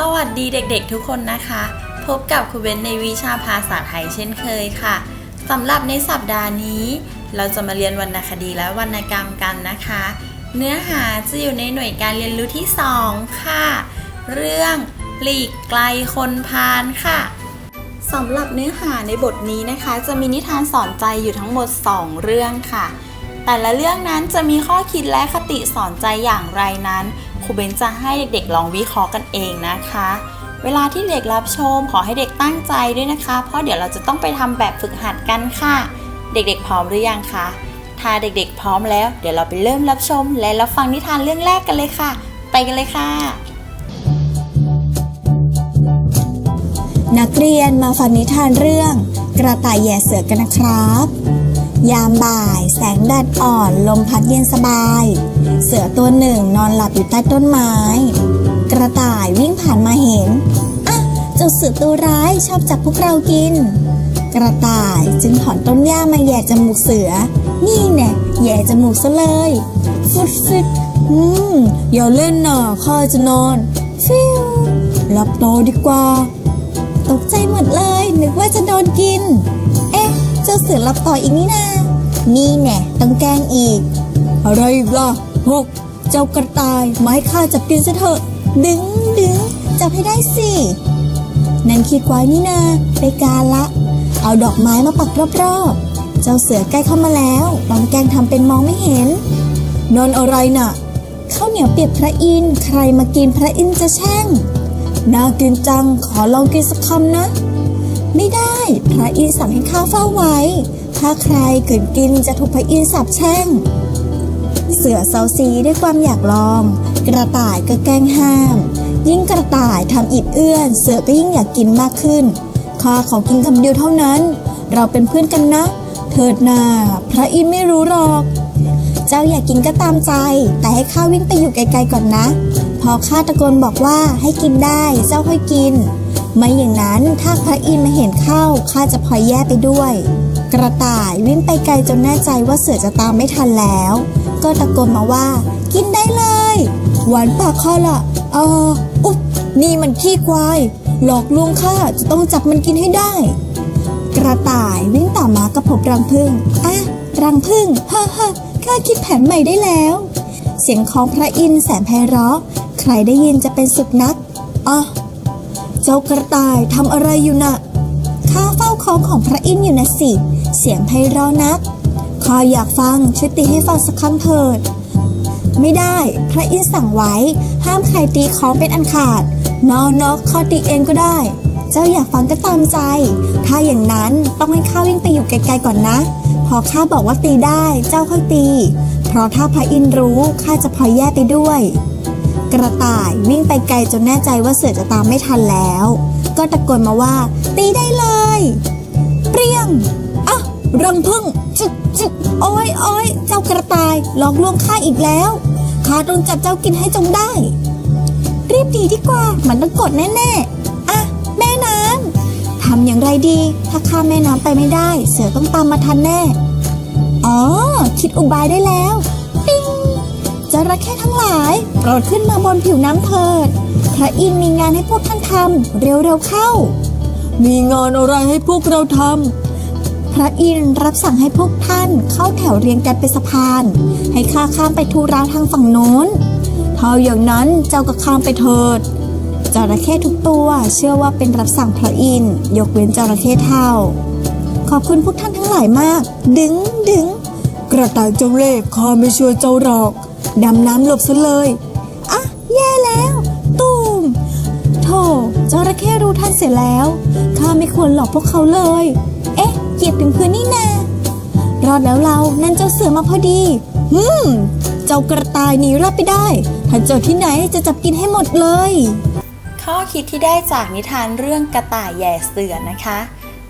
สวัสดีเด็กๆทุกคนนะคะ พบกับครูเบนในวิชาภาษาไทยเช่นเคยค่ะสำหรับในสัปดาห์นี้ เราจะมาเรียนวรรณคดีและวรรณกรรมกันนะคะ เนื้อหาจะอยู่ในหน่วยการเรียนรู้ที่ 2 ค่ะ เรื่องหลีกไกลคนพาลค่ะสำหรับเนื้อหาในบทนี้นะคะ จะมีนิทานสอนใจอยู่ทั้งหมด 2 เรื่องค่ะ แต่ละเรื่องนั้นจะมีข้อคิดและคติสอนใจอย่างไรนั้น ครูเบนจะให้เด็กๆลองวิเคราะห์กันเองนะคะ เวลาที่เด็กรับชม ขอให้เด็กตั้งใจด้วยนะคะ เพราะเดี๋ยวเราจะต้องไปทำแบบฝึกหัดกันค่ะ เด็กๆพร้อมหรือยังคะ ถ้าเด็กๆพร้อมแล้ว เดี๋ยวเราไปเริ่มรับชม และรับฟังนิทานเรื่องแรกกันเลยค่ะ ไปกันเลยค่ะ นักเรียนมาฟังนิทานเรื่อง กระต่ายแย่เสือกันนะครับ ยามบ่าย แสงแดดอ่อน ลมพัดเย็นสบาย เสือตัวหนึ่งนอนหลับอยู่ใต้ต้นไม้ กระต่ายวิ่งผ่านมาเห็นอะเจ้าเสือตัวร้ายชอบจับพวกเรากิน กระต่ายจึงถอนต้นหญ้ามาแย่จมูกเสือ นี่แน่แย่จมูกซะเลยฟุดฟิดอืมอย่าเล่นน่ะข้าจะนอนฟิวหลับต่อดีกว่า ตกใจหมดเลยนึกว่าจะโดนกิน เอ๊ะ เจ้าเสือรับต่ออีกนี่นา นี่แน่ต้องแกล้งอีก อะไรอีกล่ะหกเจ้ากระต่ายไมาให้ข้าจับกินซะเถอะ ดึงดึงจับให้ได้สิ นั่นคิดไว้นี่นาไปการละ เอาดอกไม้มาปักรอบๆ เจ้าเสือใกล้เข้ามาแล้วลองแกงทำเป็นมองไม่เห็น นอนอะไรน่ะข้าวเหนียวเปียกพระอินทร์ใครมากินพระอินทร์จะแช่ง น่ากินจังขอลองกินสักคำนะ ไม่ได้พระอินทร์สั่งให้ข้าเฝ้าไว้ ถ้าใครเกินกินจะถูกพระอินทร์สาปแช่ง เสือเซาซีด้วยความอยากลอง กระต่ายก็แกล้งห้าม ยิ่งกระต่ายทำอิดเอื้อน เสือก็ยิ่งอยากกินมากขึ้นข้าขอกินคำเดียวเท่านั้น เราเป็นเพื่อนกันนะ เถิดนาพระอินทร์ไม่รู้หรอก เจ้าอยากกินก็ตามใจ แต่ให้ข้าวิ่งไปอยู่ไกลๆก่อนนะ พอข้าตะโกนบอกว่าให้กินได้เจ้าค่อยกินไม่อย่างนั้นถ้าพระอินทร์มาเห็นเข้าข้าจะพลอยแย่ไปด้วย กระต่ายวิ่งไปไกลจนแน่ใจว่าเสือจะตามไม่ทันแล้ว ก็ตะโกนมาว่า กินได้เลย หวานปากข้าละเอออุ๊บนี่มันขี้ควาย หลอกลวงข้าจะต้องจับมันกินให้ได้ กระต่ายวิ่งต่อมาก็พบรังผึ้งอะรังผึ้งฮ่าฮ่าข้าคิดแผนใหม่ได้แล้ว เสียงของพระอินทร์แสนไพเราะใครได้ยินจะเป็นสุดนักอ๋อเจ้ากระต่ายทำอะไรอยู่น่ะ ข้าเฝ้าของของพระอินทร์อยู่นะสิ เสียงไพเราะนักข้าอยากฟังช่วยตีให้ฟังสักคำเถิด ไม่ได้ พระอินทร์สั่งไว้ ห้ามใครตีของเป็นอันขาด นอนอกข้าตีเองก็ได้ เจ้าอยากฟังก็ตามใจ ถ้าอย่างนั้นต้องให้ข้าวิ่งไปอยู่ไกลๆก่อนนะ พอข้าบอกว่าตีได้ เจ้าค่อยตี เพราะถ้าพระอินทร์รู้ข้าจะพลอยแย่ไปด้วย กระต่ายวิ่งไปไกลจนแน่ใจว่าเสือจะตามไม่ทันแล้ว ก็ตะโกนมาว่า ตีได้เลยังพึ่งจึกจึกโอ้ยโอ้ยเจ้ากระต่ายหลอกลวงข้าอีกแล้วข้าต้องจับเจ้ากินให้จงได้ รีบดีดีกว่า มันต้องกดแน่ๆอะแม่น้ำทำอย่างไรดี ถ้าข้าแม่น้ำไปไม่ได้ เสือต้องตามมาทันแน่ อ๋อ คิดอุบายได้แล้วปิ้งจระเข้ทั้งหลายโปรดขึ้นมาบนผิวน้ำเถิด พระอินทร์มีงานให้พวกท่านทำเร็วๆเข้า มีงานอะไรให้พวกเราทำ พระอินทร์รับสั่งให้พวกท่านเข้าแถวเรียงกันเป็นสะพาน ให้ข้าข้ามไปทูราวทางฝั่งโน้นถ้าอย่างนั้นเจ้าก็ข้ามไปเถิดจระเข้ทุกตัวเชื่อว่าเป็นรับสั่งพระอินทร์ยกเว้นจระเข้เท่า ขอบคุณพวกท่านทั้งหลายมาก ดึงดึงกระต่ายจงเล่ห์ข้าไม่ช่วยเจ้าหรอกดำน้ำหลบซะเลยอะแย่แล้ว ตูมโธ่จระเข้รู้ท่านเสียแล้วข้าไม่ควรหลอกพวกเขาเลย เอ๊ะ กียบถึงพื้นนี่นารอดแล้วเรานั่นเจ้าเสือมาพอดีฮึมเจ้ากระต่ายหนีรอดไปได้ ถ้าเจอที่ไหนจะจับกินให้หมดเลย ข้อคิดที่ได้จากนิทานเรื่องกระต่ายแย่เสือนะคะ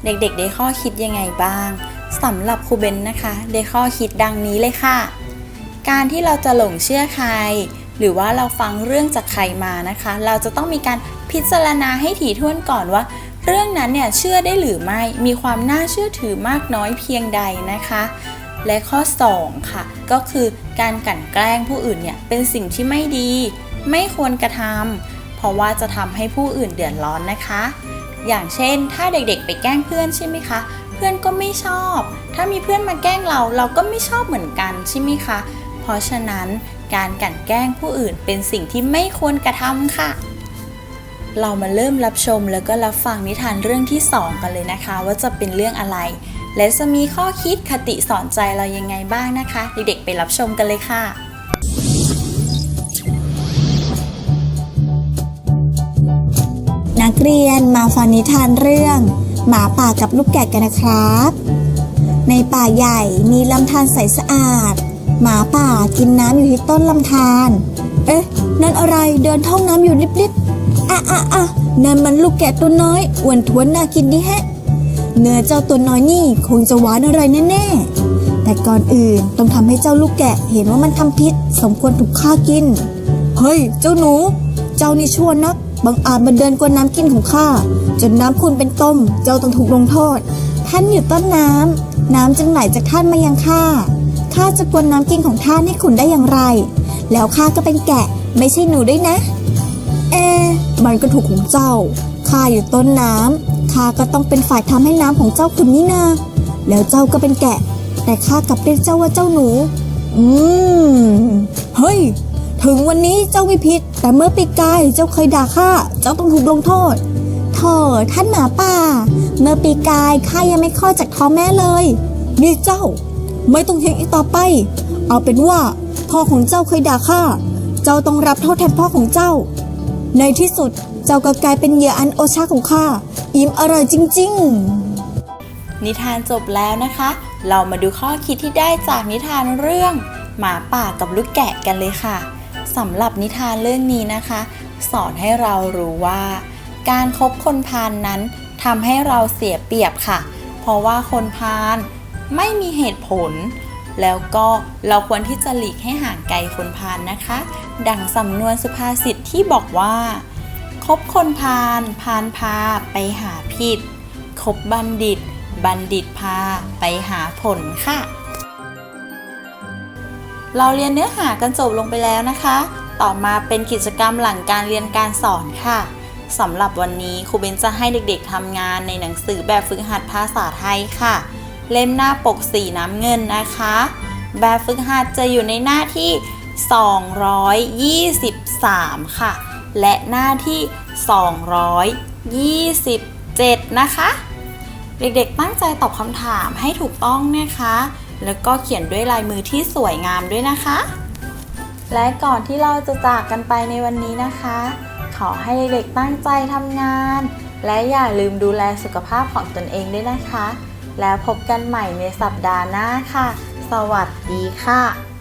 เด็กๆ ได้ข้อคิดยังไงบ้างสำหรับครูเบนนะคะ ได้ข้อคิดดังนี้เลยค่ะ การที่เราจะหลงเชื่อใคร หรือว่าเราฟังเรื่องจากใครมานะคะ เราจะต้องมีการพิจารณาให้ถี่ถ้วนก่อนว่า เรื่องนั้นเนี่ยเชื่อได้หรือไม่มีความน่าเชื่อถือมากน้อยเพียงใดนะคะ และข้อ 2 ค่ะ ก็คือการกลั่นแกล้งผู้อื่นเนี่ยเป็นสิ่งที่ไม่ดี ไม่ควรกระทำเพราะว่าจะทำให้ผู้อื่นเดือดร้อนนะคะ อย่างเช่น ถ้าเด็กๆ ไปแกล้งเพื่อนใช่ไหมคะเพื่อนก็ไม่ชอบ ถ้ามีเพื่อนมาแกล้งเราเราก็ไม่ชอบเหมือนกันใช่ไหมคะ เพราะฉะนั้นการกลั่นแกล้งผู้อื่นเป็นสิ่งที่ไม่ควรกระทำค่ะ เรามาเริ่มรับชมแล้วก็รับฟังนิทานเรื่องที่ 2 กันเลยนะคะ ว่าจะเป็นเรื่องอะไร และจะมีข้อคิดคติสอนใจเรายังไงบ้างนะคะ เด็กๆไปรับชมกันเลยค่ะ นักเรียนมาฟังนิทานเรื่อง หมาป่ากับลูกแกะกันนะครับ ในป่าใหญ่มีลำธารใสสะอาด หมาป่ากินน้ำอยู่ที่ต้นลำธารเอ๊ะ นั่นอะไรเดินท่องน้ำอยู่ลิบๆ อะอะอะนั่นมันลูกแกะตัวน้อยอ้วนท้วนน่ากินดีแฮะ เนื้อเจ้าตัวน้อยนี่คงจะหวานอะไรแน่ๆ แต่ก่อนอื่นต้องทำให้เจ้าลูกแกะเห็นว่ามันทำพิษ สมควรถูกฆ่ากิน เฮ้ย เจ้าหนู เจ้านี่ชั่วนักบังอาจมาเดินกวนน้ำกินของข้าจนน้ำคุณเป็นต้ม เจ้าต้องถูกลงโทษ ท่านอยู่ต้นน้ำน้ำจึงไหลจากท่านมายังข้าข้าจะกวนน้ำกินของท่านให้คุณได้อย่างไร แล้วข้าก็เป็นแกะ ไม่ใช่หนูด้วยนะ เอะมันก็ถูกของเจ้า ข้าอยู่ต้นน้ำ ข้าก็ต้องเป็นฝ่ายทำให้น้ำของเจ้าขุ่นนี่นา แล้วเจ้าก็เป็นแกะ แต่ข้ากลับเรียกเจ้าว่าเจ้าหนู อืม เฮ้ย ถึงวันนี้เจ้าไม่ผิด แต่เมื่อปีกายเจ้าเคยด่าข้า เจ้าต้องถูกลงโทษโธ่ท่านหมาป่า เมื่อปีกายข้ายังไม่คลอดจากท้องแม่เลย นี่เจ้า ไม่ต้องเถียงอีกต่อไป เอาเป็นว่าพ่อของเจ้าเคยด่าข้า เจ้าต้องรับโทษแทนพ่อของเจ้า ในที่สุดเจ้าก็กลายเป็นเหยื่ออันโอชาของข้า อิ่มอร่อยจริง ๆ นิทานจบแล้วนะคะ เรามาดูข้อคิดที่ได้จากนิทานเรื่อง หมาป่ากับลูกแกะกันเลยค่ะสำหรับนิทานเรื่องนี้นะคะ สอนให้เรารู้ว่า การคบคนพานนั้นทำให้เราเสียเปรียบค่ะ เพราะว่าคนพาลไม่มีเหตุผล แล้วก็เราควรที่จะหลีกให้ห่างไกลคนพาลนนะคะ ดังสำนวนสุภาษิตที่บอกว่าคบคนพาลพาลพาไปหาผิดคบบัณฑิต บัณฑิตพาไปหาผลค่ะ เราเรียนเนื้อหากันจบลงไปแล้วนะคะ ต่อมาเป็นกิจกรรมหลังการเรียนการสอนค่ะสำหรับวันนี้ครูเบนจะให้เด็กๆทำงานในหนังสือแบบฝึกหัดภาษาไทยค่ะ เล่มหน้าปกสีน้ำเงินนะคะ แบบฝึกหัดจะอยู่ในหน้าที่ 223 ค่ะ และหน้าที่ 227 นะคะ เด็กๆตั้งใจตอบคำถามให้ถูกต้องนะคะ แล้วก็เขียนด้วยลายมือที่สวยงามด้วยนะคะ และก่อนที่เราจะจากกันไปในวันนี้นะคะ ขอให้เด็กๆตั้งใจทำงาน และอย่าลืมดูแลสุขภาพของตนเองด้วยนะคะ แล้วพบกันใหม่ในสัปดาห์หน้าค่ะ สวัสดีค่ะ